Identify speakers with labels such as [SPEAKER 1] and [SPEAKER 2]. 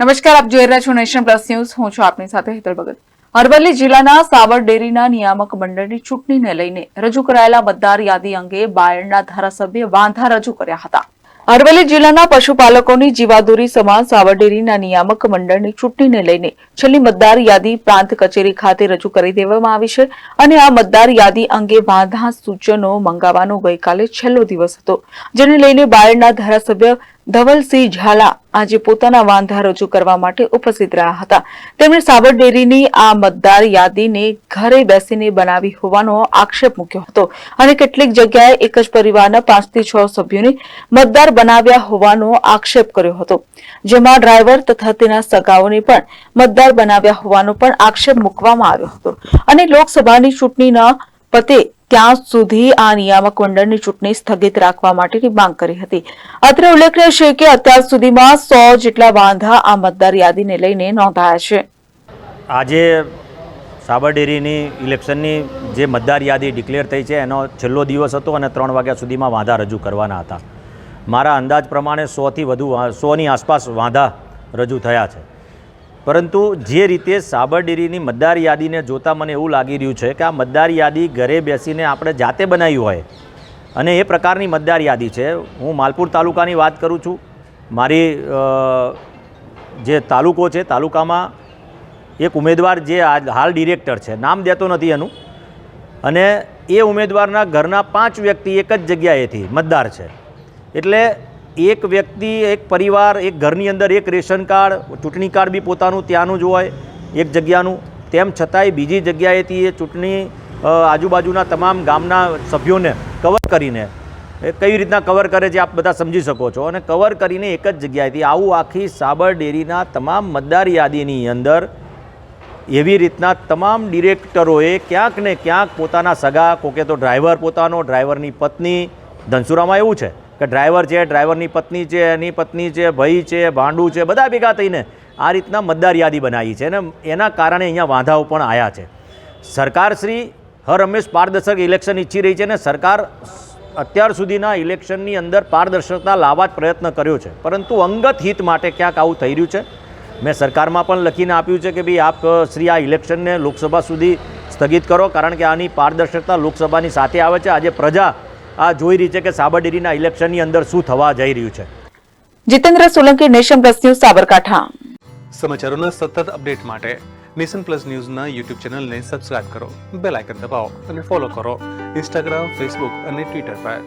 [SPEAKER 1] નમસ્કાર, આપ જોઈ રહ્યા છો નેશન પ્લસ ન્યૂઝ. હું છું આપની સાથે હેતલ ભગત. અરવલ્લી જિલ્લાના સાબર ડેરીના નિયામક મંડળની ચૂંટણીને લઈને રજૂ કરાયેલા મતદાર યાદી અંગે બાયડના ધારાસભ્ય વાંધા રજૂ કર્યા હતા. અરવલ્લી જિલ્લાના પશુપાલકોની જીવાદોરી સમાન સાબર ડેરીના નિયામક મંડળની ચૂંટણીને લઈને છેલ્લી મતદાર યાદી પ્રાંત કચેરી ખાતે રજૂ કરી દેવામાં આવી છે અને આ મતદાર યાદી અંગે વાંધા સૂચનો મંગાવવાનો ગઈકાલે છેલ્લો દિવસ હતો, જેને લઈને બાયડના ધારાસભ્ય ધવલસિંહ ઝાલા આજે પોતાના વાંધા રજૂ કરવા માટે ઉપસ્થિત રહ્યા હતા. તેમણે સાબર ડેરીની આ મતદાર યાદીને ઘરે બેસીને બનાવી હોવાનો આક્ષેપ મૂક્યો હતો અને કેટલીક જગ્યાએ એક જ પરિવારના પાંચથી છ સભ્યોને મતદાર બનાવ્યા હોવાનો આક્ષેપ કર્યો હતો. જેમાં ડ્રાઈવર તથા તેના સગાઓને પણ મતદાર બનાવ્યા હોવાનો પણ આક્ષેપ મૂકવામાં આવ્યો હતો. અને લોકસભાની ચૂંટણીના પતે ત્યાં સુધી આ નિયામક મંડળની ચૂંટણી સ્થગિત રાખવા માટેની માંગ કરી હતી. અત્રે ઉલ્લેખનીય છે કે અત્યાર સુધીમાં સો જેટલા વાંધા આ મતદાર યાદીને લઈને નોંધાયા છે.
[SPEAKER 2] આજે સાબરડેરીની ઇલેક્શનની જે મતદાર યાદી ડિક્લેર થઈ છે, એનો છેલ્લો દિવસ હતો અને ત્રણ વાગ્યા સુધીમાં વાંધા રજૂ કરવાના હતા. મારા અંદાજ પ્રમાણે સોથી વધુ સોની આસપાસ વાંધા રજૂ થયા છે. પરંતુ જે રીતે સાબરડેરીની મતદાર યાદીને જોતાં મને એવું લાગી રહ્યું છે કે આ મતદાર યાદી ઘરે બેસીને આપણે જાતે બનાવી હોય અને એ પ્રકારની મતદાર યાદી છે. હું માલપુર તાલુકાની વાત કરું છું. મારી જે તાલુકો છે, તાલુકામાં એક ઉમેદવાર જે હાલ ડિરેક્ટર છે, નામ દેતો નથી એનું. અને એ ઉમેદવારના ઘરના પાંચ વ્યક્તિ એક જ જગ્યાએથી મતદાર છે. એટલે એક વ્યક્તિ, એક પરિવાર, એક ઘરની અંદર એક રેશન કાર્ડ, ચૂંટણી કાર્ડ બી પોતાનું, ત્યાંનું જ હોય, એક જગ્યાનું. તેમ છતાંય બીજી જગ્યાએથી એ ચૂંટણી આજુબાજુના તમામ ગામના સભ્યોને કવર કરીને, એ કઈ રીતના કવર કરે છે આપ બધા સમજી શકો છો. અને કવર કરીને એક જ જગ્યાએથી આવું આખી સાબર ડેરીના તમામ મતદાર યાદીની અંદર એવી રીતના તમામ ડિરેક્ટરોએ ક્યાંક ને ક્યાંક પોતાના સગા, કોકે તો ડ્રાઈવર પોતાનો ડ્રાઈવરની પત્ની, ધનસુરામાં એવું છે. કે ડ્રાઈવર છે ડ્રાઈવરની પત્ની છે, એની પત્ની છે, ભાઈ છે, ભાંડું છે, બધા ભેગા થઈને આ રીતના મતદાર યાદી બનાવી છે અને એના કારણે અહીંયા વાંધાઓ પણ આવ્યા છે. સરકારશ્રી હર હંમેશ પારદર્શક ઇલેક્શન ઈચ્છી રહી છે અને સરકાર અત્યાર સુધીના ઇલેક્શનની અંદર પારદર્શકતા લાવવા જ પ્રયત્ન કર્યો છે. પરંતુ અંગત હિત માટે ક્યાંક આવું થઈ રહ્યું છે. મેં સરકારમાં પણ લખીને આપ્યું છે કે ભાઈ આપ શ્રી આ ઇલેક્શનને લોકસભા સુધી સ્થગિત કરો, કારણ કે આની પારદર્શકતા લોકસભાની સાથે આવે છે. આજે પ્રજા આ જોઈ રહી છે કે સાબરડેરીના ઇલેક્શનની અંદર શું થવા જઈ રહ્યું છે.
[SPEAKER 1] Jitendra Solanki nation plus news Sabarkantha.
[SPEAKER 3] સમાચારોના સતત અપડેટ માટે નેશન પ્લસ ન્યૂઝના યુટ્યુબ ચેનલને સબસ્ક્રાઇબ કરો બેલ આઇકન દબાવો અને ફોલો કરો ઇન્સ્ટાગ્રામ ફેસબુક અને ટ્વિટર પર.